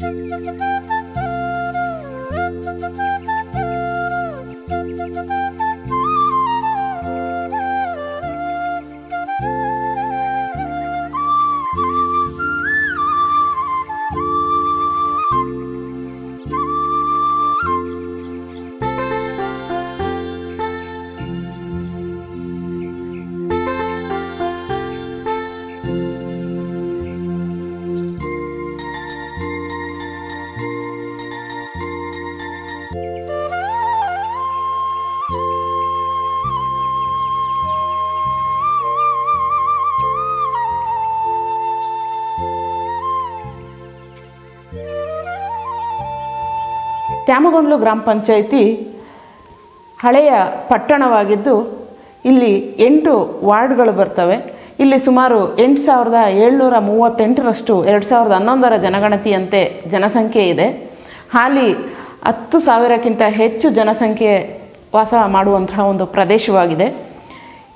Thank you. Tyamagondlu ಗ್ರಾಮ ಪಂಚಾಯಿತಿ ಹಳೆಯ ಪಟ್ಟಣವಾಗಿದ್ದು, ಇಲ್ಲಿ ಎಂಟು ವಾರ್ಡ್ಗಳು ಬರ್ತವೆ. ಇಲ್ಲಿ ಸುಮಾರು ಎಂಟು ಸಾವಿರದ ಏಳ್ನೂರ ಮೂವತ್ತೆಂಟರಷ್ಟು ಎರಡು ಸಾವಿರದ ಹನ್ನೊಂದರ ಜನಗಣತಿಯಂತೆ ಜನಸಂಖ್ಯೆ ಇದೆ. ಹಾಲಿ ಹತ್ತು ಸಾವಿರಕ್ಕಿಂತ ಹೆಚ್ಚು ಜನಸಂಖ್ಯೆ ವಾಸ ಮಾಡುವಂತಹ ಒಂದು ಪ್ರದೇಶವಾಗಿದೆ.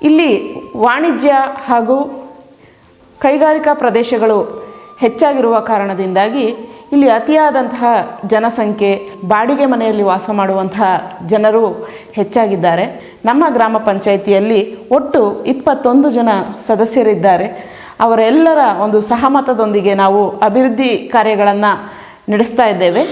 ಇಲ್ಲಿ ವಾಣಿಜ್ಯ ಹಾಗೂ ಕೈಗಾರಿಕಾ ಪ್ರದೇಶಗಳು ಹೆಚ್ಚಾಗಿರುವ ಕಾರಣದಿಂದಾಗಿ ಇಲ್ಲಿ ಅತಿಯಾದಂತಹ ಜನಸಂಖ್ಯೆ, ಬಾಡಿಗೆ ಮನೆಯಲ್ಲಿ ವಾಸ ಮಾಡುವಂತಹ ಜನರು ಹೆಚ್ಚಾಗಿದ್ದಾರೆ. ನಮ್ಮ ಗ್ರಾಮ ಪಂಚಾಯಿತಿಯಲ್ಲಿ ಒಟ್ಟು ಇಪ್ಪತ್ತೊಂದು ಜನ ಸದಸ್ಯರಿದ್ದಾರೆ. ಅವರೆಲ್ಲರ ಒಂದು ಸಹಮತದೊಂದಿಗೆ ನಾವು ಅಭಿವೃದ್ಧಿ ಕಾರ್ಯಗಳನ್ನು ನಡೆಸ್ತಾ ಇದ್ದೇವೆ.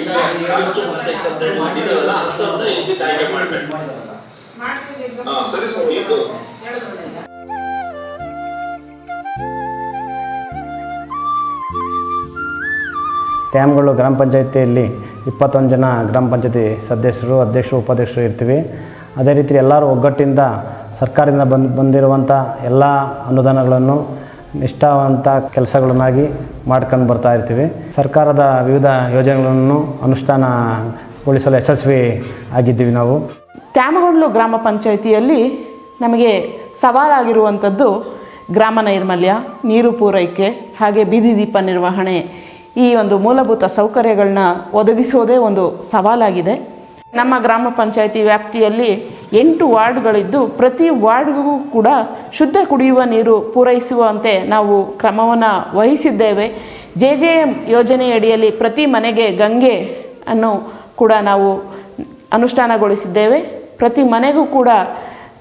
ತ್ಯಾಮಗಳು ಗ್ರಾಮ ಪಂಚಾಯತಿಯಲ್ಲಿ ಇಪ್ಪತ್ತೊಂದು ಜನ ಗ್ರಾಮ ಪಂಚಾಯತಿ ಸದಸ್ಯರು, ಅಧ್ಯಕ್ಷರು, ಉಪಾಧ್ಯಕ್ಷರು ಇರ್ತೀವಿ. ಅದೇ ರೀತಿ ಎಲ್ಲರೂ ಒಗ್ಗಟ್ಟಿಂದ ಸರ್ಕಾರದಿಂದ ಬಂದು ಬಂದಿರುವಂಥ ಎಲ್ಲ ಅನುದಾನಗಳನ್ನು ನಿಷ್ಠಾವಂತ ಕೆಲಸಗಳನ್ನಾಗಿ ಮಾಡ್ಕೊಂಡು ಬರ್ತಾ ಇರ್ತೀವಿ. ಸರ್ಕಾರದ ವಿವಿಧ ಯೋಜನೆಗಳನ್ನು ಅನುಷ್ಠಾನಗೊಳಿಸಲು ಯಶಸ್ವಿ ಆಗಿದ್ದೀವಿ ನಾವು. ತ್ಯಾಮಗೊಂಡ್ಲು ಗ್ರಾಮ ಪಂಚಾಯಿತಿಯಲ್ಲಿ ನಮಗೆ ಸವಾಲಾಗಿರುವಂಥದ್ದು ಗ್ರಾಮ ನೈರ್ಮಲ್ಯ, ನೀರು ಪೂರೈಕೆ, ಹಾಗೆ ಬೀದಿ ದೀಪ ನಿರ್ವಹಣೆ ಈ ಒಂದು ಮೂಲಭೂತ ಸೌಕರ್ಯಗಳನ್ನ ಒದಗಿಸೋದೇ ಒಂದು ಸವಾಲಾಗಿದೆ. ನಮ್ಮ ಗ್ರಾಮ ಪಂಚಾಯಿತಿ ವ್ಯಾಪ್ತಿಯಲ್ಲಿ ಎಂಟು ವಾರ್ಡ್ಗಳಿದ್ದು ಪ್ರತಿ ವಾರ್ಡ್ಗೂ ಕೂಡ ಶುದ್ಧ ಕುಡಿಯುವ ನೀರು ಪೂರೈಸುವಂತೆ ನಾವು ಕ್ರಮವನ್ನು ವಹಿಸಿದ್ದೇವೆ. ಜೆ ಜೆ ಎಂ ಯೋಜನೆಯಡಿಯಲ್ಲಿ ಪ್ರತಿ ಮನೆಗೆ ಗಂಗೆ ಅನ್ನು ಕೂಡ ನಾವು ಅನುಷ್ಠಾನಗೊಳಿಸಿದ್ದೇವೆ. ಪ್ರತಿ ಮನೆಗೂ ಕೂಡ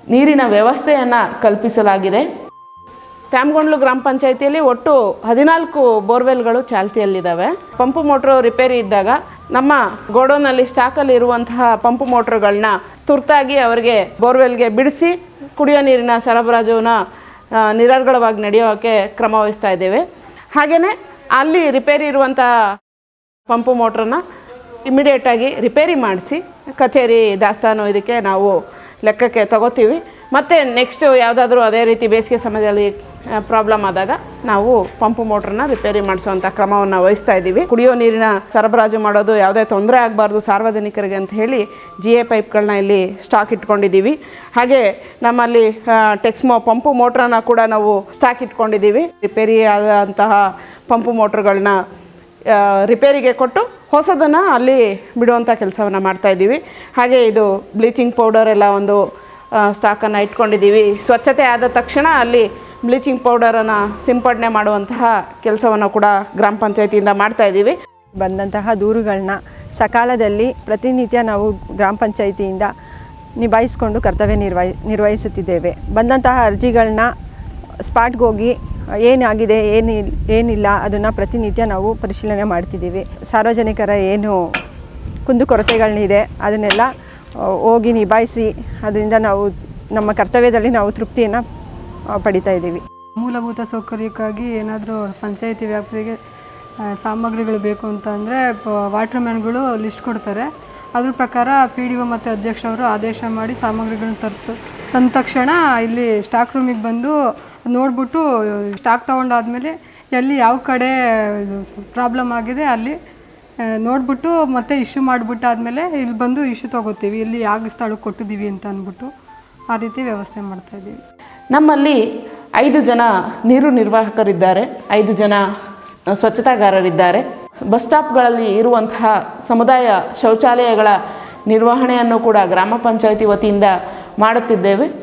ನೀರಿನ ವ್ಯವಸ್ಥೆಯನ್ನು ಕಲ್ಪಿಸಲಾಗಿದೆ. ತ್ಯಾಮಗೊಂಡ್ಲು ಗ್ರಾಮ ಪಂಚಾಯಿತಿಯಲ್ಲಿ ಒಟ್ಟು ಹದಿನಾಲ್ಕು ಬೋರ್ವೆಲ್ಗಳು ಚಾಲ್ತಿಯಲ್ಲಿದ್ದಾವೆ. ಪಂಪು ಮೋಟ್ರು ರಿಪೇರಿ ಇದ್ದಾಗ ನಮ್ಮ ಗೋಡೌನಲ್ಲಿ ಸ್ಟಾಕಲ್ಲಿ ಇರುವಂತಹ ಪಂಪು ಮೋಟ್ರ್ಗಳನ್ನ ತುರ್ತಾಗಿ ಅವರಿಗೆ ಬೋರ್ವೆಲ್ಗೆ ಬಿಡಿಸಿ ಕುಡಿಯೋ ನೀರಿನ ಸರಬರಾಜುನ ನಿರರ್ಗಳವಾಗಿ ನಡೆಯೋಕ್ಕೆ ಕ್ರಮ ವಹಿಸ್ತಾ ಇದ್ದೇವೆ. ಹಾಗೆಯೇ ಅಲ್ಲಿ ರಿಪೇರಿ ಇರುವಂತಹ ಪಂಪು ಮೋಟ್ರನ್ನ ಇಮಿಡಿಯೇಟಾಗಿ ರಿಪೇರಿ ಮಾಡಿಸಿ ಕಚೇರಿ, ದಾಸ್ತಾನು ಇದಕ್ಕೆ ನಾವು ಲೆಕ್ಕಕ್ಕೆ ತಗೋತೀವಿ. ಮತ್ತು ನೆಕ್ಸ್ಟು ಯಾವುದಾದ್ರೂ ಅದೇ ರೀತಿ ಬೇಸಿಗೆ ಸಮಯದಲ್ಲಿ ಪ್ರಾಬ್ಲಮ್ ಆದಾಗ ನಾವು ಪಂಪ್ ಮೋಟ್ರನ್ನ ರಿಪೇರಿ ಮಾಡಿಸುವಂಥ ಕ್ರಮವನ್ನು ವಹಿಸ್ತಾ ಇದ್ದೀವಿ. ಕುಡಿಯೋ ನೀರಿನ ಸರಬರಾಜು ಮಾಡೋದು ಯಾವುದೇ ತೊಂದರೆ ಆಗಬಾರ್ದು ಸಾರ್ವಜನಿಕರಿಗೆ ಅಂತ ಹೇಳಿ ಜಿ ಎ ಪೈಪ್ಗಳನ್ನ ಇಲ್ಲಿ ಸ್ಟಾಕ್ ಇಟ್ಕೊಂಡಿದ್ದೀವಿ. ಹಾಗೆ ನಮ್ಮಲ್ಲಿ ಟೆಕ್ಸ್ಮೋ ಪಂಪು ಮೋಟ್ರನ್ನ ಕೂಡ ನಾವು ಸ್ಟಾಕ್ ಇಟ್ಕೊಂಡಿದ್ದೀವಿ. ರಿಪೇರಿ ಆದಂತಹ ಪಂಪು ಮೋಟ್ರ್ಗಳನ್ನ ರಿಪೇರಿಗೆ ಕೊಟ್ಟು ಹೊಸದನ್ನು ಅಲ್ಲಿ ಬಿಡುವಂಥ ಕೆಲಸವನ್ನು ಮಾಡ್ತಾಯಿದ್ದೀವಿ ಹಾಗೆ ಇದು ಬ್ಲೀಚಿಂಗ್ ಪೌಡರ್ ಎಲ್ಲ ಒಂದು ಸ್ಟಾಕನ್ನು ಇಟ್ಕೊಂಡಿದ್ದೀವಿ. ಸ್ವಚ್ಛತೆ ಆದ ತಕ್ಷಣ ಅಲ್ಲಿ ಬ್ಲೀಚಿಂಗ್ ಪೌಡರನ್ನು ಸಿಂಪಡಣೆ ಮಾಡುವಂತಹ ಕೆಲಸವನ್ನು ಕೂಡ ಗ್ರಾಮ ಪಂಚಾಯತಿಯಿಂದ ಮಾಡ್ತಾ ಇದ್ದೀವಿ. ಬಂದಂತಹ ದೂರುಗಳನ್ನ ಸಕಾಲದಲ್ಲಿ ಪ್ರತಿನಿತ್ಯ ನಾವು ಗ್ರಾಮ ಪಂಚಾಯಿತಿಯಿಂದ ನಿಭಾಯಿಸಿಕೊಂಡು ಕರ್ತವ್ಯ ನಿರ್ವಹಿ, ನಿರ್ವಹಿಸುತ್ತಿದ್ದೇವೆ. ಬಂದಂತಹ ಅರ್ಜಿಗಳನ್ನ ಸ್ಪಾಟ್ಗೆ ಹೋಗಿ ಏನಾಗಿದೆ, ಏನು, ಏನಿಲ್ಲ ಅದನ್ನು ಪ್ರತಿನಿತ್ಯ ನಾವು ಪರಿಶೀಲನೆ ಮಾಡ್ತಿದ್ದೀವಿ. ಸಾರ್ವಜನಿಕರ ಏನು ಕುಂದುಕೊರತೆಗಳನ್ನಿದೆ ಅದನ್ನೆಲ್ಲ ಹೋಗಿ ನಿಭಾಯಿಸಿ, ಅದರಿಂದ ನಾವು ನಮ್ಮ ಕರ್ತವ್ಯದಲ್ಲಿ ನಾವು ತೃಪ್ತಿಯನ್ನು ಪಡಿತಾ ಇದ್ದೀವಿ. ಮೂಲಭೂತ ಸೌಕರ್ಯಕ್ಕಾಗಿ ಏನಾದರೂ ಪಂಚಾಯಿತಿ ವ್ಯಾಪ್ತಿಗೆ ಸಾಮಗ್ರಿಗಳು ಬೇಕು ಅಂತ ಅಂದರೆ ವಾಟರ್ ಮ್ಯಾನ್ಗಳು ಲಿಸ್ಟ್ ಕೊಡ್ತಾರೆ. ಅದ್ರ ಪ್ರಕಾರ ಪಿ ಡಿ ಒ ಮತ್ತು ಅಧ್ಯಕ್ಷರವರು ಆದೇಶ ಮಾಡಿ ಸಾಮಗ್ರಿಗಳನ್ನ ತರ್ತು, ತಂದ ತಕ್ಷಣ ಇಲ್ಲಿ ಸ್ಟಾಕ್ ರೂಮಿಗೆ ಬಂದು ನೋಡ್ಬಿಟ್ಟು ಸ್ಟಾಕ್ ತೊಗೊಂಡಾದ್ಮೇಲೆ ಎಲ್ಲಿ ಯಾವ ಕಡೆ ಪ್ರಾಬ್ಲಮ್ ಆಗಿದೆ ಅಲ್ಲಿ ನೋಡ್ಬಿಟ್ಟು ಮತ್ತೆ ಇಶ್ಯೂ ಮಾಡಿಬಿಟ್ಟಾದ್ಮೇಲೆ ಇಲ್ಲಿ ಬಂದು ಇಶ್ಯೂ ತೊಗೋತೀವಿ. ಇಲ್ಲಿ ಯಾವ ಸ್ಥಳಕ್ಕೆ ಕೊಟ್ಟಿದ್ದೀವಿ ಅಂತ ಅಂದ್ಬಿಟ್ಟು ಆ ರೀತಿ ವ್ಯವಸ್ಥೆ ಮಾಡ್ತಾ ಇದ್ದೀವಿ. ನಮ್ಮಲ್ಲಿ ಐದು ಜನ ನೀರು ನಿರ್ವಾಹಕರಿದ್ದಾರೆ, ಐದು ಜನ ಸ್ವಚ್ಛತಾಗಾರರಿದ್ದಾರೆ. ಬಸ್ ಸ್ಟಾಪ್ಗಳಲ್ಲಿ ಇರುವಂತಹ ಸಮುದಾಯ ಶೌಚಾಲಯಗಳ ನಿರ್ವಹಣೆಯನ್ನು ಕೂಡ ಗ್ರಾಮ ಪಂಚಾಯಿತಿ ವತಿಯಿಂದ ಮಾಡುತ್ತಿದ್ದೇವೆ.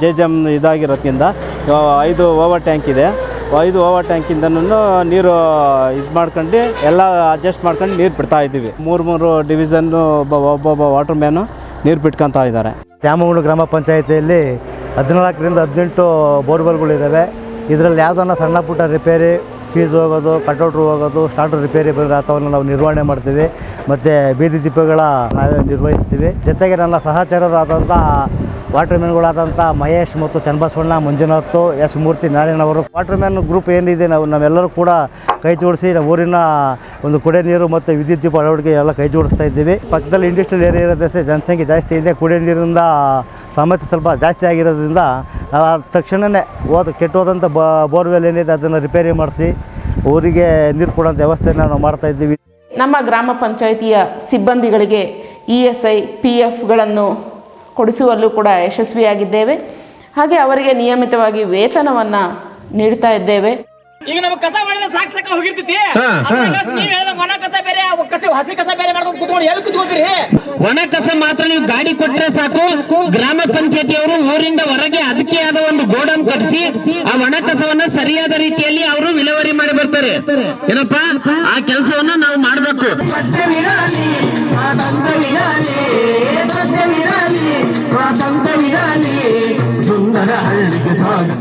ಜೆ ಜಮ್ ಇದಾಗಿರೋದ್ರಿಂದ ಐದು ಓವರ್ ಟ್ಯಾಂಕ್ ಇದೆ. ಐದು ಓವರ್ ಟ್ಯಾಂಕಿಂದನೂ ನೀರು ಇದು ಮಾಡ್ಕೊಂಡು, ಎಲ್ಲ ಅಡ್ಜಸ್ಟ್ ಮಾಡ್ಕೊಂಡು ನೀರು ಬಿಡ್ತಾ ಇದ್ದೀವಿ. ಮೂರು ಮೂರು ಡಿವಿಷನ್ನು ಒಬ್ಬ, ಒಬ್ಬೊಬ್ಬ ವಾಟರ್ ಮ್ಯಾನು ನೀರು ಬಿಟ್ಕೊತಾ ಇದ್ದಾರೆ. ತ್ಯಾಮಗೂಡು ಗ್ರಾಮ ಪಂಚಾಯಿತಿಯಲ್ಲಿ ಹದಿನಾಲ್ಕರಿಂದ ಹದಿನೆಂಟು ಬೋರ್ವೆಲ್ಗಳಿದ್ದಾವೆ. ಇದರಲ್ಲಿ ಯಾವುದನ್ನ ಸಣ್ಣ ಪುಟ್ಟ ರಿಪೇರಿ, ಫೀಸ್ ಹೋಗೋದು ಕಟೌಟ್ರು ಹೋಗೋದು, ಸ್ಟಾರ್ಟರ್ ರಿಪೇರಿ ಬಂದರೆ ಅಥವಾ ನಾವು ನಿರ್ವಹಣೆ ಮಾಡ್ತೀವಿ. ಮತ್ತು ಬೀದಿ ದೀಪಗಳ ನಿರ್ವಹಿಸ್ತೀವಿ. ಜೊತೆಗೆ ನನ್ನ ಸಹಚರರಾದಂಥ ವಾಟರ್ ಮ್ಯಾನ್ಗಳಾದಂಥ ಮಹೇಶ್ ಮತ್ತು ಚನ್ನಬಸವಣ್ಣ ಮಂಜುನಾಥ್, ಎಸ್. ಮೂರ್ತಿ ನಾರಾಯಣ ಅವರು. ವಾಟರ್ ಮ್ಯಾನ್ ಗ್ರೂಪ್ ಏನಿದೆ, ನಾವು ನಾವೆಲ್ಲರೂ ಕೂಡ ಕೈ ಜೋಡಿಸಿ ನಮ್ಮ ಊರಿನ ಒಂದು ಕುಡಿಯ ನೀರು ಮತ್ತು ವಿದ್ಯುತ್ ದೀಪ ಅಳವಡಿಕೆ ಎಲ್ಲ ಕೈ ಜೋಡಿಸ್ತಾ ಇದ್ದೀವಿ. ಪಕ್ಕದಲ್ಲಿ ಇಂಡಸ್ಟ್ರಿಯಲ್ ಏರಿಯಾ ಇರೋದಕ್ಕೆ ಜನಸಂಖ್ಯೆ ಜಾಸ್ತಿ ಇದೆ. ಕುಡಿಯ ನೀರಿನಿಂದ ಸಮಸ್ಯೆ ಸ್ವಲ್ಪ ಜಾಸ್ತಿ ಆಗಿರೋದ್ರಿಂದ ತಕ್ಷಣವೇ ಹೋದ ಕೆಟ್ಟೋದಂಥ ಬೋರ್ವೆಲ್ ಏನಿದೆ, ಅದನ್ನು ರಿಪೇರಿ ಮಾಡಿಸಿ ಊರಿಗೆ ನೀರು ಕೊಡೋಂಥ ವ್ಯವಸ್ಥೆಯನ್ನು ನಾವು ಮಾಡ್ತಾ ಇದ್ದೀವಿ. ನಮ್ಮ ಗ್ರಾಮ ಪಂಚಾಯಿತಿಯ ಸಿಬ್ಬಂದಿಗಳಿಗೆ ಇ ಎಸ್ ಐ, ಪಿ ಎಫ್ಗಳನ್ನು ಕೊಡಿಸುವಲ್ಲೂ ಕೂಡ ಯಶಸ್ವಿಯಾಗಿದ್ದೇವೆ. ಹಾಗೆ ಅವರಿಗೆ ನಿಯಮಿತವಾಗಿ ವೇತನವನ್ನ ನೀಡ್ತಾ ಇದ್ದೇವೆ. ಈಗ ನಮ್ಗೆ ಕಸ ಮಾಡಿದ್ರೆ ಸಾಕ್ ಸಾಕ ಹೋಗಿರ್ತೈತಿ. ನೀವ್ ಹೇಳ್ದಂಗ ಒಣ ಕಸ ಬೇರೆ ಕಸ ಹಸಿ ಕಸ ಬೇರೆ ಮಾಡ್ಕೊಂಡು ಕುತ್ಕೊಂಡು ಎಲ್ಲಿ ಕುತ್ಕೊತೀರಿ ಒಣ ಕಸ ಮಾತ್ರ ನೀವು ಗಾಡಿ ಕೊಟ್ರೆ ಸಾಕು. ಗ್ರಾಮ ಪಂಚಾಯತಿಯವರು ಊರಿಂದ ಹೊರಗೆ ಅದಕ್ಕೆ ಆದ ಒಂದು ಗೋಡನ್ ಕಟ್ಟಿಸಿ ಆ ಒಣ ಕಸವನ್ನ ಸರಿಯಾದ ರೀತಿಯಲ್ಲಿ ಅವರು ವಿಲೇವಾರಿ ಮಾಡಿ ಬರ್ತಾರೆ. ಏನಪ್ಪಾ? ಆ ಕೆಲಸವನ್ನ ನಾವು ಮಾಡಬೇಕು.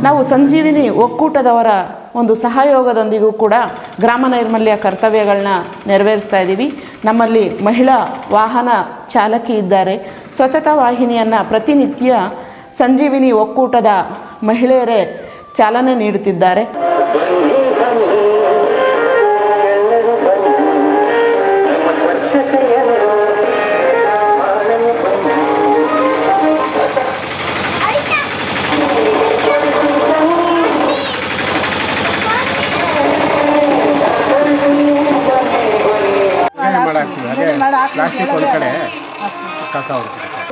ನಾವು ಸಂಜೀವಿನಿ ಒಕ್ಕೂಟದವರ ಒಂದು ಸಹಯೋಗದೊಂದಿಗೂ ಕೂಡ ಗ್ರಾಮ ನೈರ್ಮಲ್ಯ ಕರ್ತವ್ಯಗಳನ್ನ ನೆರವೇರಿಸ್ತಾ ಇದ್ದೀವಿ. ನಮ್ಮಲ್ಲಿ ಮಹಿಳಾ ವಾಹನ ಚಾಲಕಿ ಇದ್ದಾರೆ. ಸ್ವಚ್ಛತಾ ವಾಹಿನಿಯನ್ನು ಪ್ರತಿನಿತ್ಯ ಸಂಜೀವಿನಿ ಒಕ್ಕೂಟದ ಮಹಿಳೆಯರೇ ಚಾಲನೆ ನೀಡುತ್ತಿದ್ದಾರೆ.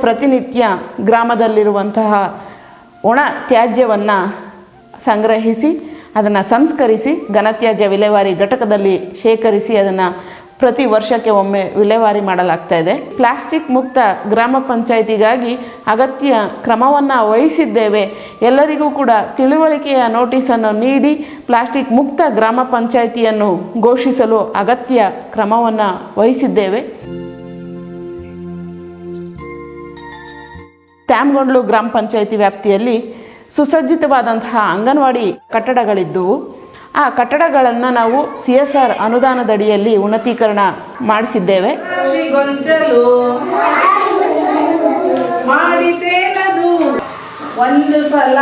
ಪ್ರತಿನಿತ್ಯ ಗ್ರಾಮದಲ್ಲಿರುವಂತಹ ಒಣ ತ್ಯಾಜ್ಯವನ್ನು ಸಂಗ್ರಹಿಸಿ ಅದನ್ನು ಸಂಸ್ಕರಿಸಿ ಘನತ್ಯಾಜ್ಯ ವಿಲೇವಾರಿ ಘಟಕದಲ್ಲಿ ಶೇಖರಿಸಿ ಅದನ್ನು ಪ್ರತಿ ವರ್ಷಕ್ಕೆ ಒಮ್ಮೆ ವಿಲೇವಾರಿ ಮಾಡಲಾಗ್ತಾ ಇದೆ. ಪ್ಲಾಸ್ಟಿಕ್ ಮುಕ್ತ ಗ್ರಾಮ ಪಂಚಾಯಿತಿಗಾಗಿ ಅಗತ್ಯ ಕ್ರಮವನ್ನು ವಹಿಸಿದ್ದೇವೆ. ಎಲ್ಲರಿಗೂ ಕೂಡ ತಿಳುವಳಿಕೆಯ ನೋಟಿಸನ್ನು ನೀಡಿ ಪ್ಲಾಸ್ಟಿಕ್ ಮುಕ್ತ ಗ್ರಾಮ ಪಂಚಾಯಿತಿಯನ್ನು ಘೋಷಿಸಲು ಅಗತ್ಯ ಕ್ರಮವನ್ನು ವಹಿಸಿದ್ದೇವೆ. ತ್ಯಾಮಗೊಂಡ್ಲು ಗ್ರಾಮ ಪಂಚಾಯಿತಿ ವ್ಯಾಪ್ತಿಯಲ್ಲಿ ಸುಸಜ್ಜಿತವಾದಂತಹ ಅಂಗನವಾಡಿ ಕಟ್ಟಡಗಳಿದ್ದವು. ಆ ಕಟ್ಟಡಗಳನ್ನು ನಾವು ಸಿ ಎಸ್ ಆರ್ ಅನುದಾನದಡಿಯಲ್ಲಿ ಉನ್ನತೀಕರಣ ಮಾಡಿಸಿದ್ದೇವೆ. ಒಂದು ಸಲ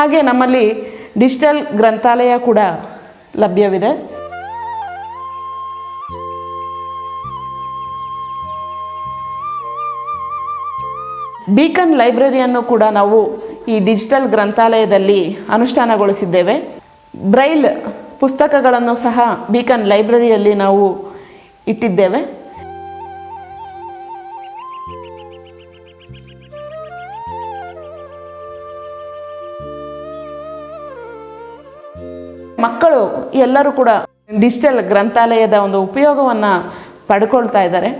ಹಾಗೆ ನಮ್ಮಲ್ಲಿ ಡಿಜಿಟಲ್ ಗ್ರಂಥಾಲಯ ಕೂಡ ಲಭ್ಯವಿದೆ. ಬೀಕನ್ ಲೈಬ್ರರಿಯನ್ನು ಕೂಡ ನಾವು ಈ ಡಿಜಿಟಲ್ ಗ್ರಂಥಾಲಯದಲ್ಲಿ ಅನುಷ್ಠಾನಗೊಳಿಸಿದ್ದೇವೆ. ಬ್ರೈಲ್ ಪುಸ್ತಕಗಳನ್ನು ಸಹ ಬೀಕನ್ ಲೈಬ್ರರಿಯಲ್ಲಿ ನಾವು ಇಟ್ಟಿದ್ದೇವೆ. ಮಕ್ಕಳು ಎಲ್ಲರೂ ಕೂಡ ಡಿಜಿಟಲ್ ಗ್ರಂಥಾಲಯದ ಒಂದು ಉಪಯೋಗವನ್ನು ಪಡ್ಕೊಳ್ತಾ ಇದ್ದಾರೆ.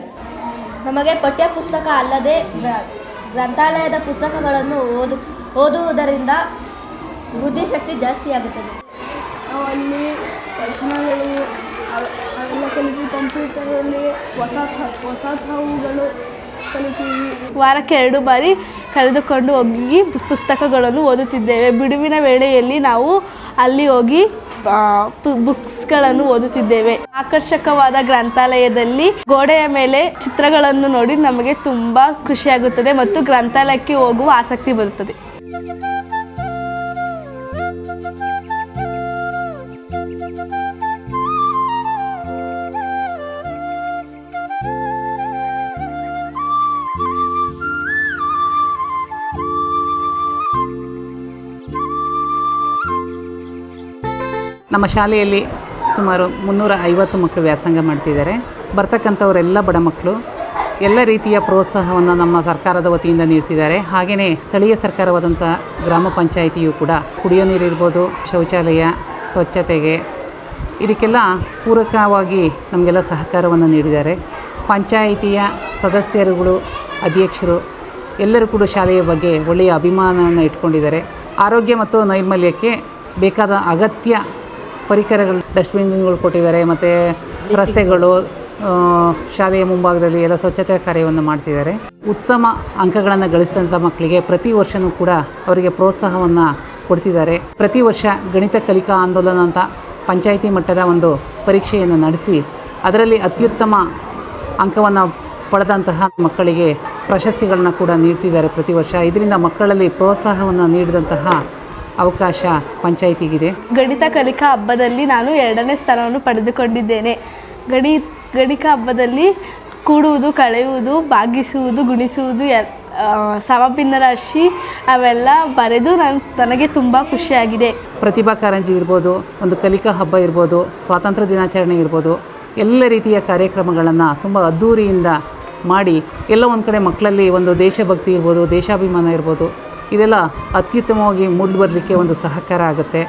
ನಮಗೆ ಪಠ್ಯ ಪುಸ್ತಕ ಅಲ್ಲದೆ ಗ್ರ- ಗ್ರಂಥಾಲಯದ ಪುಸ್ತಕಗಳನ್ನು ಓದು ಓದುವುದರಿಂದ ಬುದ್ಧಿಶಕ್ತಿ ಜಾಸ್ತಿ ಆಗುತ್ತದೆ. ಅಲ್ಲಿ ಪ್ರಶ್ನೆಗಳು ಅವೆಲ್ಲ ಕಲಿತೀವಿ ಕಂಪ್ಯೂಟರಲ್ಲಿ ಹೊಸ ಹೊಸತವುಗಳು ಕಲಿತೀವಿ. ವಾರಕ್ಕೆ ಎರಡು ಬಾರಿ ಕರೆದುಕೊಂಡು ಹೋಗಿ ಪುಸ್ತಕಗಳನ್ನು ಓದುತ್ತಿದ್ದೇವೆ. ಬಿಡುವಿನ ವೇಳೆಯಲ್ಲಿ ನಾವು ಅಲ್ಲಿ ಹೋಗಿ ಬುಕ್ಸ್ಗಳನ್ನು ಓದುತ್ತಿದ್ದೇವೆ. ಆಕರ್ಷಕವಾದ ಗ್ರಂಥಾಲಯದಲ್ಲಿ ಗೋಡೆಯ ಮೇಲೆ ಚಿತ್ರಗಳನ್ನು ನೋಡಿ ನಮಗೆ ತುಂಬಾ ಖುಷಿಯಾಗುತ್ತದೆ ಮತ್ತು ಗ್ರಂಥಾಲಯಕ್ಕೆ ಹೋಗುವ ಆಸಕ್ತಿ ಬರುತ್ತದೆ. ನಮ್ಮ ಶಾಲೆಯಲ್ಲಿ ಸುಮಾರು ಮುನ್ನೂರ ಐವತ್ತು ಮಕ್ಕಳು ವ್ಯಾಸಂಗ ಮಾಡ್ತಿದ್ದಾರೆ. ಬರ್ತಕ್ಕಂಥವರೆಲ್ಲ ಬಡ ಮಕ್ಕಳು. ಎಲ್ಲ ರೀತಿಯ ಪ್ರೋತ್ಸಾಹವನ್ನು ನಮ್ಮ ಸರ್ಕಾರದ ವತಿಯಿಂದ ನೀಡ್ತಿದ್ದಾರೆ. ಹಾಗೆಯೇ ಸ್ಥಳೀಯ ಸರ್ಕಾರವಾದಂಥ ಗ್ರಾಮ ಪಂಚಾಯಿತಿಯು ಕೂಡ ಕುಡಿಯೋ ನೀರಿರ್ಬೋದು ಶೌಚಾಲಯ, ಸ್ವಚ್ಛತೆಗೆ ಇದಕ್ಕೆಲ್ಲ ಪೂರಕವಾಗಿ ನಮಗೆಲ್ಲ ಸಹಕಾರವನ್ನು ನೀಡಿದ್ದಾರೆ. ಪಂಚಾಯಿತಿಯ ಸದಸ್ಯರುಗಳು, ಅಧ್ಯಕ್ಷರು ಎಲ್ಲರೂ ಕೂಡ ಶಾಲೆಯ ಬಗ್ಗೆ ಒಳ್ಳೆಯ ಅಭಿಮಾನವನ್ನು ಇಟ್ಕೊಂಡಿದ್ದಾರೆ. ಆರೋಗ್ಯ ಮತ್ತು ನೈರ್ಮಲ್ಯಕ್ಕೆ ಬೇಕಾದ ಅಗತ್ಯ ಪರಿಕರಗಳು ಡಸ್ಟ್ಬಿನ್ಗಳು ಕೊಟ್ಟಿದ್ದಾರೆ, ಮತ್ತು ರಸ್ತೆಗಳು ಶಾಲೆಯ ಮುಂಭಾಗದಲ್ಲಿ ಎಲ್ಲ ಸ್ವಚ್ಛತೆ ಕಾರ್ಯವನ್ನು ಮಾಡ್ತಿದ್ದಾರೆ. ಉತ್ತಮ ಅಂಕಗಳನ್ನು ಗಳಿಸಿದಂಥ ಮಕ್ಕಳಿಗೆ ಪ್ರತಿ ವರ್ಷವೂ ಕೂಡ ಅವರಿಗೆ ಪ್ರೋತ್ಸಾಹವನ್ನು ಕೊಡ್ತಿದ್ದಾರೆ. ಪ್ರತಿ ವರ್ಷ ಗಣಿತ ಕಲಿಕಾ ಆಂದೋಲನ ಅಂತ ಪಂಚಾಯಿತಿ ಮಟ್ಟದ ಒಂದು ಪರೀಕ್ಷೆಯನ್ನು ನಡೆಸಿ ಅದರಲ್ಲಿ ಅತ್ಯುತ್ತಮ ಅಂಕವನ್ನು ಪಡೆದಂತಹ ಮಕ್ಕಳಿಗೆ ಪ್ರಶಸ್ತಿಗಳನ್ನ ಕೂಡ ನೀಡ್ತಿದ್ದಾರೆ ಪ್ರತಿ ವರ್ಷ. ಇದರಿಂದ ಮಕ್ಕಳಲ್ಲಿ ಪ್ರೋತ್ಸಾಹವನ್ನು ನೀಡಿದಂತಹ ಅವಕಾಶ ಪಂಚಾಯಿತಿಗಿದೆ. ಗಣಿತ ಕಲಿಕಾ ಹಬ್ಬದಲ್ಲಿ ನಾನು ಎರಡನೇ ಸ್ಥಾನವನ್ನು ಪಡೆದುಕೊಂಡಿದ್ದೇನೆ. ಗಣಿ ಗಣಿತ ಹಬ್ಬದಲ್ಲಿ ಕೂಡುವುದು ಕಳೆಯುವುದು ಭಾಗಿಸುವುದು ಗುಣಿಸುವುದು ಸಮಭಿನ್ನ ರಾಶಿ ಅವೆಲ್ಲ ಬರೆದು ನಾನು ನನಗೆ ತುಂಬ ಖುಷಿಯಾಗಿದೆ. ಪ್ರತಿಭಾ ಕಾರಂಜಿ ಇರ್ಬೋದು ಒಂದು ಕಲಿಕಾ ಹಬ್ಬ ಇರ್ಬೋದು ಸ್ವಾತಂತ್ರ್ಯ ದಿನಾಚರಣೆ ಇರ್ಬೋದು ಎಲ್ಲ ರೀತಿಯ ಕಾರ್ಯಕ್ರಮಗಳನ್ನು ತುಂಬ ಅದ್ಧೂರಿಯಿಂದ ಮಾಡಿ ಎಲ್ಲ ಒಂದು ಕಡೆ ಮಕ್ಕಳಲ್ಲಿ ಒಂದು ದೇಶಭಕ್ತಿ ಇರ್ಬೋದು ದೇಶಾಭಿಮಾನ ಇರ್ಬೋದು ಇದೆಲ್ಲ ಅತ್ಯುತ್ತಮವಾಗಿ ಮೂಡಿ ಬರಲಿಕ್ಕೆ ಒಂದು ಸಹಕಾರ ಆಗುತ್ತೆ.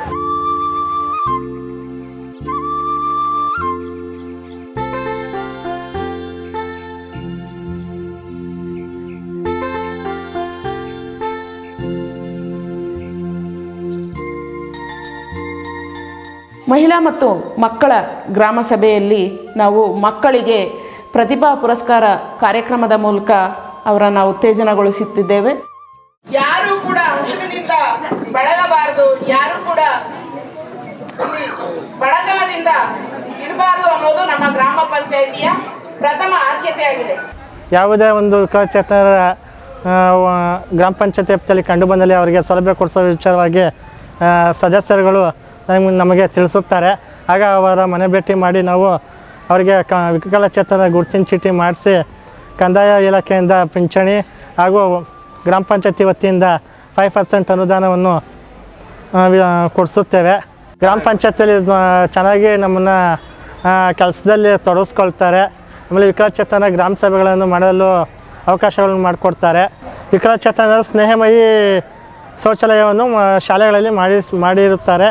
ಮಹಿಳಾ ಮತ್ತು ಮಕ್ಕಳ ಗ್ರಾಮ ಸಭೆಯಲ್ಲಿ ನಾವು ಮಕ್ಕಳಿಗೆ ಪ್ರತಿಭಾ ಪುರಸ್ಕಾರ ಕಾರ್ಯಕ್ರಮದ ಮೂಲಕ ಅವರನ್ನು ಉತ್ತೇಜನಗೊಳಿಸುತ್ತಿದ್ದೇವೆ. ಯಾರು ಕೂಡ ಹಸಿವಿನಿಂದ ಬಳಲಬಾರದು ಯಾರು ಕೂಡ ಬಡತನದಿಂದ ಇರಬಾರದು ಅನ್ನೋದು ನಮ್ಮ ಗ್ರಾಮ ಪಂಚಾಯಿತಿಯ ಪ್ರಥಮ ಆದ್ಯತೆಯಾಗಿದೆ. ಯಾವುದೇ ಒಂದು ವ- ಗ್ರಾಮ ಪಂಚಾಯತ್ ವ್ಯಾಪ್ತಿಯಲ್ಲಿ ಕಂಡು ಬಂದಲ್ಲಿ ಅವರಿಗೆ ಸೌಲಭ್ಯ ಕೊಡಿಸೋ ವಿಚಾರವಾಗಿ ಸದಸ್ಯರುಗಳು ನಮಗೆ ನಮಗೆ ತಿಳಿಸುತ್ತಾರೆ. ಆಗ ಅವರ ಮನೆ ಭೇಟಿ ಮಾಡಿ ನಾವು ಅವರಿಗೆ ಕ, ವಿಕಲಚೇತನ ಗುರುತಿನ ಚೀಟಿ ಮಾಡಿಸಿ ಕಂದಾಯ ಇಲಾಖೆಯಿಂದ ಪಿಂಚಣಿ ಹಾಗೂ ಗ್ರಾಮ ಪಂಚಾಯತಿ ವತಿಯಿಂದ ಫೈವ್ ಪರ್ಸೆಂಟ್ ಅನುದಾನವನ್ನು ಕೊಡಿಸುತ್ತೇವೆ. ಗ್ರಾಮ ಪಂಚಾಯತಿಯಲ್ಲಿ ಚೆನ್ನಾಗಿ ನಮ್ಮನ್ನು ಕೆಲಸದಲ್ಲಿ ತೊಡಗಿಸ್ಕೊಳ್ತಾರೆ ಆಮೇಲೆ ವಿಕಲಚೇತನ ಗ್ರಾಮ ಸಭೆಗಳನ್ನು ಮಾಡಲು ಅವಕಾಶಗಳನ್ನು ಮಾಡಿಕೊಡ್ತಾರೆ. ವಿಕಲಚೇತನ ಸ್ನೇಹಮಯಿ ಶೌಚಾಲಯವನ್ನು ಶಾಲೆಗಳಲ್ಲಿ ಮಾಡಿ, ಮಾಡಿರುತ್ತಾರೆ.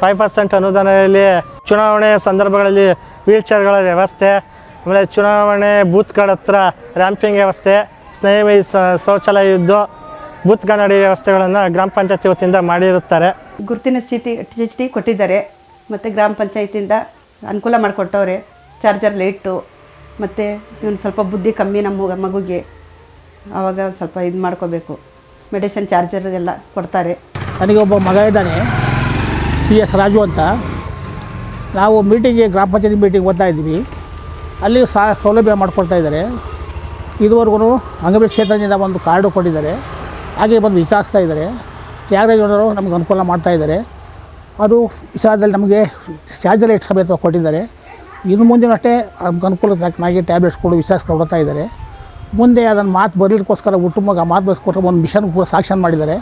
ಫೈವ್ ಪರ್ಸೆಂಟ್ ಅನುದಾನದಲ್ಲಿ ಚುನಾವಣೆ ಸಂದರ್ಭಗಳಲ್ಲಿ ವೀಲ್ಚೇರ್ಗಳ ವ್ಯವಸ್ಥೆ, ಆಮೇಲೆ ಚುನಾವಣೆ ಬೂತ್ಗಳ ಹತ್ರ ರ್ಯಾಂಪಿಂಗ್ ವ್ಯವಸ್ಥೆ ಸ್ನೇಹಮಯಿ ಸ- ಶೌಚಾಲಯ ಇದ್ದು ಬೂತ್ ಕನ್ನಡಿ ವ್ಯವಸ್ಥೆಗಳನ್ನು ಗ್ರಾಮ ಪಂಚಾಯತಿ ವತಿಯಿಂದ ಮಾಡಿರುತ್ತಾರೆ. ಗುರುತಿನ ಚೀಟಿ ಚೀಟಿ ಕೊಟ್ಟಿದ್ದಾರೆ. ಮತ್ತು ಗ್ರಾಮ ಪಂಚಾಯತಿಯಿಂದ ಅನುಕೂಲ ಮಾಡಿಕೊಟ್ಟವ್ರೆ. Charger light. ಮತ್ತು ಇವನು ಸ್ವಲ್ಪ ಬುದ್ಧಿ ಕಮ್ಮಿ ನಮ್ಮ ಮಗು- ಮಗುಗೆ. ಆವಾಗ ಸ್ವಲ್ಪ ಇದು ಮಾಡ್ಕೋಬೇಕು. ಮೆಡಿಸಿನ್ ಚಾರ್ಜರ್ ಎಲ್ಲ ಕೊಡ್ತಾರೆ. ನನಗೆ ಒಬ್ಬ ಮಗ ಇದ್ದಾನೆ. ಪಿ ಎಸ್ ರಾಜು ಅಂತ. ನಾವು ಮೀಟಿಂಗ್ಗೆ ಗ್ರಾಮ ಪಂಚಾಯತಿ ಮೀಟಿಂಗ್ ಓದ್ತಾ ಇದ್ದೀವಿ. ಅಲ್ಲಿ ಸಹ ಸೌಲಭ್ಯ ಮಾಡಿಕೊಡ್ತಾ ಇದ್ದಾರೆ. ಇದುವರೆಗೂ ಅಂಗವಿ ಕ್ಷೇತ್ರದಿಂದ ಒಂದು ಕಾರ್ಡು ಕೊಟ್ಟಿದ್ದಾರೆ. ಹಾಗೆ ಬಂದು ವಿಚಾರಿಸ್ತಾ ಇದ್ದಾರೆ. ತ್ಯಾಗರಾಜರು ನಮಗೆ ಅನುಕೂಲ ಮಾಡ್ತಾ ಇದ್ದಾರೆ. ಅದು ವಿಚಾರದಲ್ಲಿ ನಮಗೆ ಚಾರ್ಜಲ್ಲಿ ಲೈಟ್ ಸಮೇತ ಕೊಟ್ಟಿದ್ದಾರೆ. ಇನ್ನು ಮುಂದಿನ ಅಷ್ಟೇ ನಮ್ಗೆ ಅನುಕೂಲ ತಕ್ಕನಾಗಿ ಟ್ಯಾಬ್ಲೆಟ್ಸ್ ಕೊಡು ವಿಶ್ವಾಸ ಕೊಡ್ತಾ ಇದ್ದಾರೆ. ಮುಂದೆ ಅದನ್ನು ಮಾತು ಬರಲಿಕ್ಕೋಸ್ಕರ ಹುಟ್ಟುಮಗ ಮಾತು ಬರೆಸ್ಕೊಟ್ರೆ ಒಂದು ಮಿಷನ್ ಕೂಡ ಸಾಕ್ಷನ್ ಮಾಡಿದ್ದಾರೆ.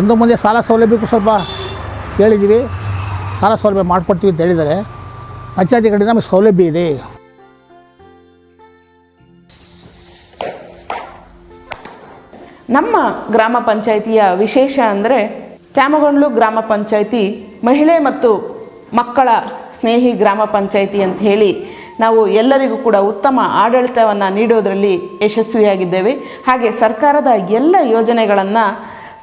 ಒಂದು ಮುಂದೆ ಸಾಲ ಸೌಲಭ್ಯಕ್ಕೂ ಸ್ವಲ್ಪ ಕೇಳಿದ್ದೀವಿ. ಸಾಲ ಸೌಲಭ್ಯ ಮಾಡಿಕೊಡ್ತೀವಿ ಅಂತ ಹೇಳಿದ್ದಾರೆ. ಪಂಚಾಯತಿ ಕಡೆಯಿಂದ ನಮಗೆ ಸೌಲಭ್ಯ ಇದೆ. ನಮ್ಮ ಗ್ರಾಮ ಪಂಚಾಯಿತಿಯ ವಿಶೇಷ ಅಂದರೆ ಕ್ಯಾಮಗೊಂಡ್ಲು ಗ್ರಾಮ ಪಂಚಾಯಿತಿ ಮಹಿಳೆ ಮತ್ತು ಮಕ್ಕಳ ಸ್ನೇಹಿ ಗ್ರಾಮ ಪಂಚಾಯಿತಿ ಅಂತ ಹೇಳಿ ನಾವು ಎಲ್ಲರಿಗೂ ಕೂಡ ಉತ್ತಮ ಆಡಳಿತವನ್ನು ನೀಡೋದರಲ್ಲಿ ಯಶಸ್ವಿಯಾಗಿದ್ದೇವೆ. ಹಾಗೆ ಸರ್ಕಾರದ ಎಲ್ಲ ಯೋಜನೆಗಳನ್ನು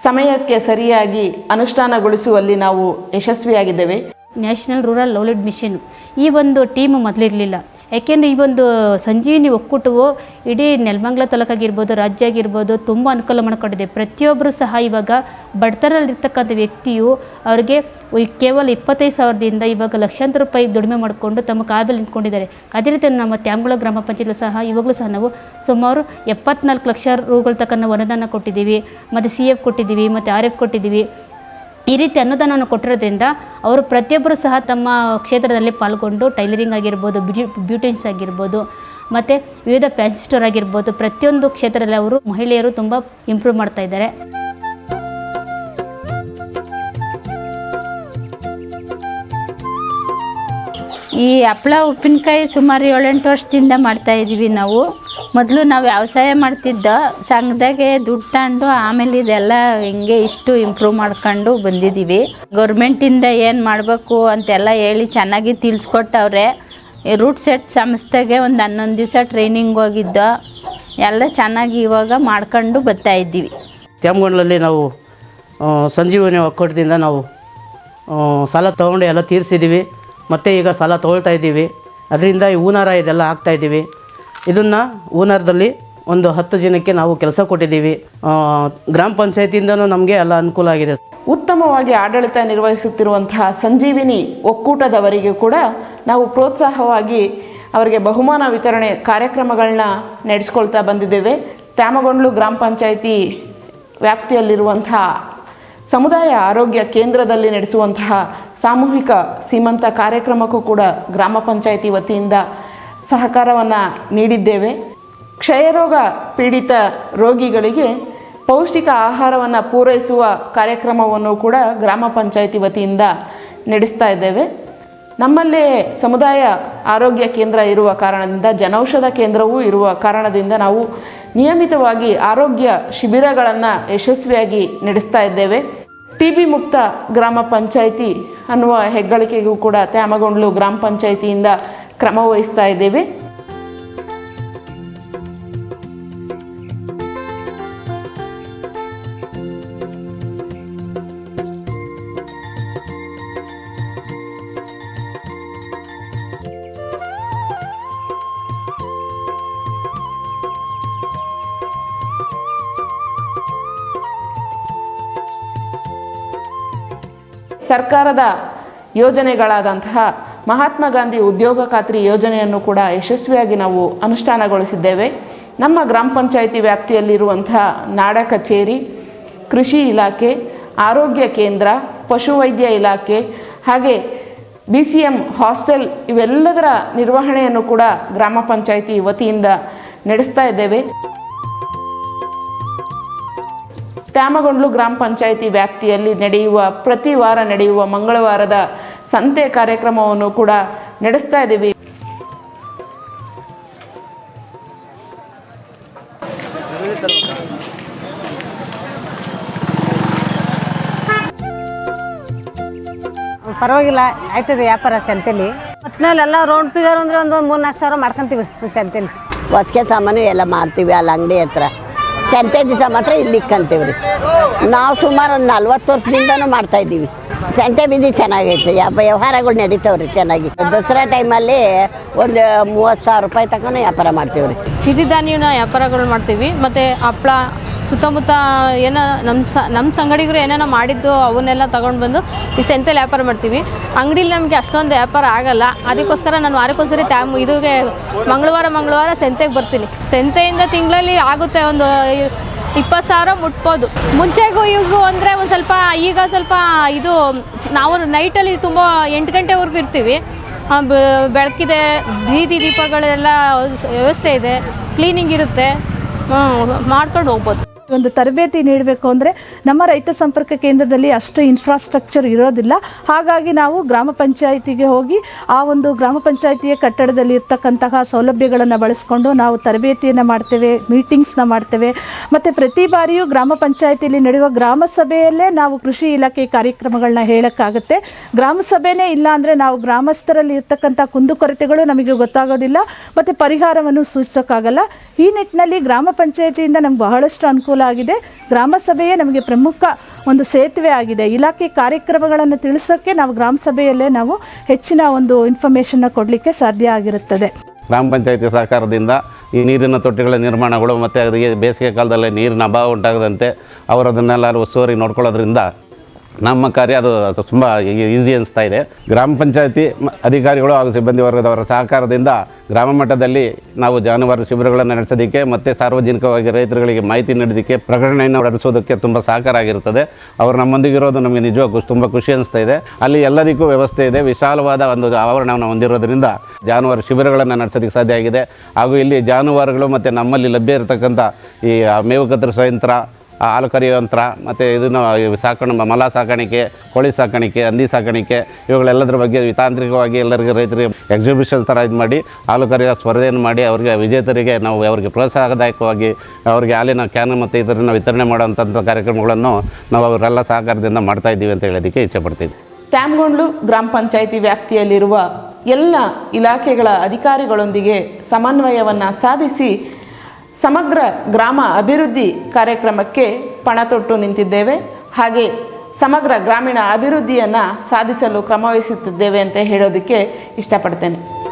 ಸಮಯಕ್ಕೆ ಸರಿಯಾಗಿ ಅನುಷ್ಠಾನಗೊಳಿಸುವಲ್ಲಿ ನಾವು ಯಶಸ್ವಿಯಾಗಿದ್ದೇವೆ. ನ್ಯಾಷನಲ್ ರೂರಲ್ ಲವ್ಲಿಡ್ ಮಿಷನ್ ಈ ಒಂದು ಟೀಮ್ ಮೊದಲಿರಲಿಲ್ಲ. ಯಾಕೆಂದರೆ ಈ ಒಂದು ಸಂಜೀವಿನಿ ಒಕ್ಕೂಟವು ಇಡೀ ನೆಲಮಂಗಲ ತಾಲೂಕಾಗಿರ್ಬೋದು ರಾಜ್ಯ ಆಗಿರ್ಬೋದು ತುಂಬ ಅನುಕೂಲ ಮಾಡಿಕೊಂಡಿದೆ ಪ್ರತಿಯೊಬ್ಬರು ಸಹ ಇವಾಗ ಬಡತನದಲ್ಲಿರ್ತಕ್ಕಂಥ ವ್ಯಕ್ತಿಯು ಅವರಿಗೆ ಕೇವಲ ಇಪ್ಪತ್ತೈದು ಸಾವಿರದಿಂದ ಇವಾಗ ಲಕ್ಷಾಂತರ ರೂಪಾಯಿ ದುಡಿಮೆ ಮಾಡಿಕೊಂಡು ತಮ್ಮ ಕಾಲದಲ್ಲಿ ನಿಂತ್ಕೊಂಡಿದ್ದಾರೆ. ಅದೇ ರೀತಿ ನಮ್ಮ ತ್ಯಾಂಗುಳ ಗ್ರಾಮ ಪಂಚಾಯತ್ ಸಹ ಇವಾಗಲೂ ಸಹ ನಾವು ಸುಮಾರು ಎಪ್ಪತ್ನಾಲ್ಕು ಲಕ್ಷ ರೂಗಳ ತಕ್ಕ ಅನುದಾನ ಕೊಟ್ಟಿದ್ದೀವಿ. ಮತ್ತು ಸಿ ಎಫ್ ಕೊಟ್ಟಿದ್ದೀವಿ, ಮತ್ತು ಆರ್ ಎಫ್ ಕೊಟ್ಟಿದ್ದೀವಿ. ಈ ರೀತಿ ಅನುದಾನವನ್ನು ಕೊಟ್ಟಿರೋದ್ರಿಂದ ಅವರು ಪ್ರತಿಯೊಬ್ಬರು ಸಹ ತಮ್ಮ ಕ್ಷೇತ್ರದಲ್ಲಿ ಪಾಲ್ಗೊಂಡು ಟೈಲರಿಂಗ್ ಆಗಿರ್ಬೋದು, ಬ್ಯೂ ಬ್ಯೂಟಿಷನ್ಸ್ ಆಗಿರ್ಬೋದು, ಮತ್ತು ವಿವಿಧ ಫ್ಯಾನ್ಸಿ ಸ್ಟೋರ್ ಆಗಿರ್ಬೋದು, ಪ್ರತಿಯೊಂದು ಕ್ಷೇತ್ರದಲ್ಲಿ ಅವರು ಮಹಿಳೆಯರು ತುಂಬ ಇಂಪ್ರೂವ್ ಮಾಡ್ತಾ ಇದ್ದಾರೆ. ಈ ಹಪ್ಪಳ ಉಪ್ಪಿನಕಾಯಿ ಸುಮಾರು ಏಳೆಂಟು ವರ್ಷದಿಂದ ಮಾಡ್ತಾ ಇದ್ದೀವಿ ನಾವು. ಮೊದಲು ನಾವು ವ್ಯವಸಾಯ ಮಾಡ್ತಿದ್ದ ಸಂಘದಾಗೆ ದುಡ್ಡು ತಗೊಂಡು ಆಮೇಲೆ ಇದೆಲ್ಲ ಹಿಂಗೆ ಇಷ್ಟು ಇಂಪ್ರೂವ್ ಮಾಡ್ಕೊಂಡು ಬಂದಿದ್ದೀವಿ ಗೌರ್ಮೆಂಟಿಂದ ಏನು ಮಾಡಬೇಕು ಅಂತೆಲ್ಲ ಹೇಳಿ ಚೆನ್ನಾಗಿ ತಿಳಿಸ್ಕೊಟ್ಟವ್ರೆ. ರೂಟ್ ಸೆಟ್ ಸಂಸ್ಥೆಗೆ ಒಂದು ಹನ್ನೊಂದು ದಿವಸ ಟ್ರೈನಿಂಗ್ ಹೋಗಿದ್ದ. ಎಲ್ಲ ಚೆನ್ನಾಗಿ ಇವಾಗ ಮಾಡ್ಕೊಂಡು ಬರ್ತಾ ಇದ್ದೀವಿ. ತ್ಯಾಮಗೊಂಡ್ಲಲ್ಲಿ ನಾವು ಸಂಜೀವನಿ ಒಕ್ಕೂಟದಿಂದ ನಾವು ಸಾಲ ತೊಗೊಂಡು ಎಲ್ಲ ತೀರಿಸಿದ್ದೀವಿ ಮತ್ತು ಈಗ ಸಾಲ ತೊಗೊಳ್ತಾ ಇದ್ದೀವಿ. ಅದರಿಂದ ಈ ಹೂನಾರ ಇದೆಲ್ಲ ಹಾಕ್ತಾ ಇದ್ದೀವಿ. ಇದನ್ನು ಓನರ್ದಲ್ಲಿ ಒಂದು ಹತ್ತು ಜನಕ್ಕೆ ನಾವು ಕೆಲಸ ಕೊಟ್ಟಿದ್ದೀವಿ. ಗ್ರಾಮ ಪಂಚಾಯತಿಯಿಂದನೂ ನಮಗೆ ಎಲ್ಲ ಅನುಕೂಲ ಆಗಿದೆ. ಉತ್ತಮವಾಗಿ ಆಡಳಿತ ನಿರ್ವಹಿಸುತ್ತಿರುವಂತಹ ಸಂಜೀವಿನಿ ಒಕ್ಕೂಟದವರಿಗೆ ಕೂಡ ನಾವು ಪ್ರೋತ್ಸಾಹವಾಗಿ ಅವರಿಗೆ ಬಹುಮಾನ ವಿತರಣೆ ಕಾರ್ಯಕ್ರಮಗಳನ್ನ ನಡೆಸ್ಕೊಳ್ತಾ ಬಂದಿದ್ದೇವೆ. ತ್ಯಾಮಗೊಂಡ್ಲು ಗ್ರಾಮ ಪಂಚಾಯಿತಿ ವ್ಯಾಪ್ತಿಯಲ್ಲಿರುವಂತಹ ಸಮುದಾಯ ಆರೋಗ್ಯ ಕೇಂದ್ರದಲ್ಲಿ ನಡೆಸುವಂತಹ ಸಾಮೂಹಿಕ ಸೀಮಂತ ಕಾರ್ಯಕ್ರಮಕ್ಕೂ ಕೂಡ ಗ್ರಾಮ ಪಂಚಾಯಿತಿ ವತಿಯಿಂದ ಸಹಕಾರವನ್ನು ನೀಡಿದ್ದೇವೆ. ಕ್ಷಯರೋಗ ಪೀಡಿತ ರೋಗಿಗಳಿಗೆ ಪೌಷ್ಟಿಕ ಆಹಾರವನ್ನು ಪೂರೈಸುವ ಕಾರ್ಯಕ್ರಮವನ್ನು ಕೂಡ ಗ್ರಾಮ ಪಂಚಾಯಿತಿ ವತಿಯಿಂದ ನಡೆಸ್ತಾ ಇದ್ದೇವೆ. ನಮ್ಮಲ್ಲೇ ಸಮುದಾಯ ಆರೋಗ್ಯ ಕೇಂದ್ರ ಇರುವ ಕಾರಣದಿಂದ, ಜನೌಷಧ ಕೇಂದ್ರವೂ ಇರುವ ಕಾರಣದಿಂದ ನಾವು ನಿಯಮಿತವಾಗಿ ಆರೋಗ್ಯ ಶಿಬಿರಗಳನ್ನು ಯಶಸ್ವಿಯಾಗಿ ನಡೆಸ್ತಾ ಇದ್ದೇವೆ. ಟಿ ಬಿ ಮುಕ್ತ ಗ್ರಾಮ ಪಂಚಾಯಿತಿ ಅನ್ನುವ ಹೆಗ್ಗಳಿಕೆಗೂ ಕೂಡ ತ್ಯಾಮಗೊಂಡ್ಲು ಗ್ರಾಮ ಪಂಚಾಯಿತಿಯಿಂದ ಕ್ರಮ ವಹಿಸ್ತಾ ಇದ್ದೇವೆ. ಸರ್ಕಾರದ ಯೋಜನೆಗಳಾದಂತಹ ಮಹಾತ್ಮ ಗಾಂಧಿ ಉದ್ಯೋಗ ಖಾತ್ರಿ ಯೋಜನೆಯನ್ನು ಕೂಡ ಯಶಸ್ವಿಯಾಗಿ ನಾವು ಅನುಷ್ಠಾನಗೊಳಿಸಿದ್ದೇವೆ. ನಮ್ಮ ಗ್ರಾಮ ಪಂಚಾಯಿತಿ ವ್ಯಾಪ್ತಿಯಲ್ಲಿರುವಂತಹ ನಾಡ ಕಚೇರಿ, ಕೃಷಿ ಇಲಾಖೆ, ಆರೋಗ್ಯ ಕೇಂದ್ರ ಪಶುವೈದ್ಯ ಇಲಾಖೆ, ಹಾಗೆ ಬಿ ಸಿ ಎಂ ಹಾಸ್ಟೆಲ್ ಇವೆಲ್ಲದರ ನಿರ್ವಹಣೆಯನ್ನು ಕೂಡ ಗ್ರಾಮ ಪಂಚಾಯಿತಿ ವತಿಯಿಂದ ನಡೆಸ್ತಾ ಇದ್ದೇವೆ. ತ್ಯಾಮಗೊಂಡ್ಲು ಗ್ರಾಮ ಪಂಚಾಯಿತಿ ವ್ಯಾಪ್ತಿಯಲ್ಲಿ ನಡೆಯುವ ಪ್ರತಿ ವಾರ ನಡೆಯುವ ಮಂಗಳವಾರದ ಸಂತೆ ಕಾರ್ಯಕ್ರಮವನ್ನು ಕೂಡ ನಡೆಸ್ತಾ ಇದ್ದೀವಿ. ಪರವಾಗಿಲ್ಲ ಆಯ್ತದೆ ವ್ಯಾಪಾರ ಸಂತೆಲಿ. ಒಟ್ಟಿನಲ್ಲಿ ಎಲ್ಲ ರೌಂಡ್ ಫಿಗರ್ ಅಂದ್ರೆ ಒಂದು ಮೂರು ನಾಲ್ಕು ಸಾವಿರ ಮಾಡ್ಕೊಂತೀವಿ ಸಂತೆಲಿ. ಹೊಸ್ಕೆ ಸಾಮಾನು ಎಲ್ಲ ಮಾರ್ತೀವಿ ಅಲ್ಲಿ ಅಂಗಡಿ ಹತ್ರ. ಸಂತೆ ದಿವಸ ಮಾತ್ರ ಇಲ್ಲಿ ಕಂತೀವಿ ರೀ ನಾವು ಸುಮಾರು ಒಂದು ನಲ್ವತ್ತು ವರ್ಷದಿಂದನೂ ಮಾಡ್ತಾ ಇದ್ದೀವಿ. ಸಂತೆ ಬೀದಿ ಚೆನ್ನಾಗೈತೆ ಯಾವ ವ್ಯವಹಾರಗಳು ನಡೀತಾವ್ರಿ ಚೆನ್ನಾಗಿ. ದಸರಾ ಟೈಮಲ್ಲಿ ಒಂದು ಮೂವತ್ತು ಸಾವಿರ ರೂಪಾಯಿ ತಗೊಂಡು ವ್ಯಾಪಾರ ಮಾಡ್ತೀವಿ ರೀ ಸಿರಿಧಾನ್ಯನ ವ್ಯಾಪಾರಗಳು ಮಾಡ್ತೀವಿ. ಮತ್ತು ಹಪ್ಳ, ಸುತ್ತಮುತ್ತ ಏನೋ ನಮ್ಮ ಸ ನಮ್ಮ ಸಂಗಡಿಗರು ಏನೇನೋ ಮಾಡಿದ್ದು ಅವನ್ನೆಲ್ಲ ತೊಗೊಂಡು ಬಂದು ಈ ಸಂತೆಲಿ ವ್ಯಾಪಾರ ಮಾಡ್ತೀವಿ. ಅಂಗಡಿಲಿ ನಮಗೆ ಅಷ್ಟೊಂದು ವ್ಯಾಪಾರ ಆಗಲ್ಲ. ಅದಕ್ಕೋಸ್ಕರ ನಾನು ವಾರಕ್ಕೊಂದ್ಸರಿ ಟ್ಯಾಮ್ ಇದಕ್ಕೆ ಮಂಗಳವಾರ ಮಂಗಳವಾರ ಸಂತೆಗೆ ಬರ್ತೀನಿ. ಸಂತೆಯಿಂದ ತಿಂಗಳಲ್ಲಿ ಆಗುತ್ತೆ ಒಂದು ಇಪ್ಪತ್ತು ಸಾವಿರ ಮುಟ್ಬೋದು. ಮುಂಚೆಗೂ, ಈಗೂ ಅಂದರೆ ಒಂದು ಸ್ವಲ್ಪ, ಈಗ ಸ್ವಲ್ಪ ಇದು, ನಾವು ನೈಟಲ್ಲಿ ತುಂಬ ಎಂಟು ಗಂಟೆವರೆಗೂ ಇರ್ತೀವಿ. ಬೆಳಕಿದೆ, ಬೀದಿ ದೀಪಗಳೆಲ್ಲ ವ್ಯವಸ್ಥೆ ಇದೆ. ಕ್ಲೀನಿಂಗ್ ಇರುತ್ತೆ. ಮಾಡ್ಕೊಂಡು ಹೋಗ್ಬೋದು. ಒಂದು ತರಬೇತಿ ನೀಡಬೇಕು ಅಂದರೆ ನಮ್ಮ ರೈತ ಸಂಪರ್ಕ ಕೇಂದ್ರದಲ್ಲಿ ಅಷ್ಟು ಇನ್ಫ್ರಾಸ್ಟ್ರಕ್ಚರ್ ಇರೋದಿಲ್ಲ. ಹಾಗಾಗಿ ನಾವು ಗ್ರಾಮ ಪಂಚಾಯಿತಿಗೆ ಹೋಗಿ ಆ ಒಂದು ಗ್ರಾಮ ಪಂಚಾಯಿತಿಯ ಕಟ್ಟಡದಲ್ಲಿ ಇರ್ತಕ್ಕಂತಹ ಸೌಲಭ್ಯಗಳನ್ನು ಬಳಸ್ಕೊಂಡು ನಾವು ತರಬೇತಿಯನ್ನು ಮಾಡ್ತೇವೆ ಮೀಟಿಂಗ್ಸ್ನ ಮಾಡ್ತೇವೆ. ಮತ್ತು ಪ್ರತಿ ಬಾರಿಯೂ ಗ್ರಾಮ ಪಂಚಾಯಿತಿಯಲ್ಲಿ ನಡೆಯುವ ಗ್ರಾಮ ಸಭೆಯಲ್ಲೇ ನಾವು ಕೃಷಿ ಇಲಾಖೆ ಕಾರ್ಯಕ್ರಮಗಳನ್ನ ಹೇಳೋಕ್ಕಾಗುತ್ತೆ. ಗ್ರಾಮ ಸಭೆನೇ ಇಲ್ಲ ಅಂದರೆ ನಾವು ಗ್ರಾಮಸ್ಥರಲ್ಲಿ ಇರ್ತಕ್ಕಂಥ ಕುಂದುಕೊರತೆಗಳು ನಮಗೆ ಗೊತ್ತಾಗೋದಿಲ್ಲ. ಮತ್ತು ಪರಿಹಾರವನ್ನು ಸೂಚಿಸೋಕ್ಕಾಗಲ್ಲ ಈ ನಿಟ್ಟಿನಲ್ಲಿ ಗ್ರಾಮ ಪಂಚಾಯಿತಿಯಿಂದ ನಮ್ಗೆ ಬಹಳಷ್ಟು ಅನುಕೂಲ ಆಗಿದೆ. ಗ್ರಾಮ ಸಭೆಯೇ ನಮಗೆ ಪ್ರಮುಖ ಒಂದು ಸೇತುವೆ ಆಗಿದೆ. ಇಲಾಖೆ ಕಾರ್ಯಕ್ರಮಗಳನ್ನು ತಿಳಿಸೋಕ್ಕೆ ನಾವು ಗ್ರಾಮ ಸಭೆಯಲ್ಲೇ ನಾವು ಹೆಚ್ಚಿನ ಒಂದು ಇನ್ಫಾರ್ಮೇಷನ್ನ ಕೊಡಲಿಕ್ಕೆ ಸಾಧ್ಯ ಆಗಿರುತ್ತದೆ. ಗ್ರಾಮ ಪಂಚಾಯತಿ ಸಹಕಾರದಿಂದ ಈ ನೀರಿನ ತೊಟ್ಟಿಗಳ ನಿರ್ಮಾಣಗಳು ಮತ್ತು ಅದಕ್ಕೆ ಬೇಸಿಗೆ ಕಾಲದಲ್ಲಿ ನೀರಿನ ಅಭಾವ ಉಂಟಾಗದಂತೆ ಅವರು ಅದನ್ನೆಲ್ಲ ಸೋರಿ ನೋಡ್ಕೊಳ್ಳೋದ್ರಿಂದ ನಮ್ಮ ಕಾರ್ಯ ಅದು ತುಂಬ ಈಸಿ ಅನಿಸ್ತಾ ಇದೆ. ಗ್ರಾಮ ಪಂಚಾಯತಿ ಅಧಿಕಾರಿಗಳು ಹಾಗೂ ಸಿಬ್ಬಂದಿ ವರ್ಗದವರ ಸಹಕಾರದಿಂದ ಗ್ರಾಮ ಮಟ್ಟದಲ್ಲಿ ನಾವು ಜಾನುವಾರು ಶಿಬಿರಗಳನ್ನು ನಡೆಸೋದಕ್ಕೆ ಮತ್ತು ಸಾರ್ವಜನಿಕವಾಗಿ ರೈತರುಗಳಿಗೆ ಮಾಹಿತಿ ನೀಡೋದಕ್ಕೆ, ಪ್ರಕಟಣೆಯನ್ನು ನಡೆಸೋದಕ್ಕೆ ತುಂಬ ಸಹಕಾರ ಆಗಿರುತ್ತದೆ. ಅವರು ನಮ್ಮೊಂದಿಗಿರೋದು ನಮಗೆ ನಿಜವಾಗೂ ತುಂಬ ಖುಷಿ ಅನಿಸ್ತಾ ಇದೆ. ಅಲ್ಲಿ ಎಲ್ಲದಕ್ಕೂ ವ್ಯವಸ್ಥೆ ಇದೆ. ವಿಶಾಲವಾದ ಒಂದು ಆವರಣವನ್ನು ಹೊಂದಿರೋದ್ರಿಂದ ಜಾನುವಾರು ಶಿಬಿರಗಳನ್ನು ನಡೆಸೋದಕ್ಕೆ ಸಾಧ್ಯ ಆಗಿದೆ. ಹಾಗೂ ಇಲ್ಲಿ ಜಾನುವಾರುಗಳು ಮತ್ತು ನಮ್ಮಲ್ಲಿ ಲಭ್ಯ ಇರತಕ್ಕಂಥ ಈ ಮೇವು ಕತ್ತರಿಸುವ ಯಂತ್ರ ಹಾಲು ಕರೆಯುವ ಯಂತ್ರ, ಮತ್ತು ಇದನ್ನು ಸಾಕಣ ಮಲ ಸಾಕಾಣಿಕೆ, ಕೋಳಿ ಸಾಕಾಣಿಕೆ, ಹಂದಿ ಸಾಕಾಣಿಕೆ, ಇವುಗಳೆಲ್ಲದರ ಬಗ್ಗೆ ತಾಂತ್ರಿಕವಾಗಿ ಎಲ್ಲರಿಗೂ ರೈತರಿಗೆ ಎಕ್ಸಿಬಿಷನ್ ಥರ ಇದು ಮಾಡಿ ಹಾಲು ಕರೆಯೋ ಸ್ಪರ್ಧೆಯನ್ನು ಮಾಡಿ ಅವರಿಗೆ ವಿಜೇತರಿಗೆ ನಾವು ಅವರಿಗೆ ಪ್ರೋತ್ಸಾಹದಾಯಕವಾಗಿ ಅವರಿಗೆ ಹಾಲಿನ ಕ್ಯಾನ್ ಮತ್ತು ಇದನ್ನು ವಿತರಣೆ ಮಾಡುವಂಥ ಕಾರ್ಯಕ್ರಮಗಳನ್ನು ನಾವು ಅವರೆಲ್ಲ ಸಹಕಾರದಿಂದ ಮಾಡ್ತಾ ಇದ್ದೀವಿ ಅಂತ ಹೇಳೋದಕ್ಕೆ ಇಚ್ಛೆಪಡ್ತಿದ್ವಿ ತ್ಯಾಮಗೊಂಡ್ಲು ಗ್ರಾಮ ಪಂಚಾಯಿತಿ ವ್ಯಾಪ್ತಿಯಲ್ಲಿರುವ ಎಲ್ಲ ಇಲಾಖೆಗಳ ಅಧಿಕಾರಿಗಳೊಂದಿಗೆ ಸಮನ್ವಯವನ್ನು ಸಾಧಿಸಿ ಸಮಗ್ರ ಗ್ರಾಮ ಅಭಿವೃದ್ಧಿ ಕಾರ್ಯಕ್ರಮಕ್ಕೆ ಪಣ ತೊಟ್ಟು ನಿಂತಿದ್ದೇವೆ. ಹಾಗೆ ಸಮಗ್ರ ಗ್ರಾಮೀಣ ಅಭಿವೃದ್ಧಿಯನ್ನು ಸಾಧಿಸಲು ಕ್ರಮವಹಿಸುತ್ತಿದ್ದೇವೆ ಅಂತ ಹೇಳೋದಕ್ಕೆ ಇಷ್ಟಪಡ್ತೇನೆ.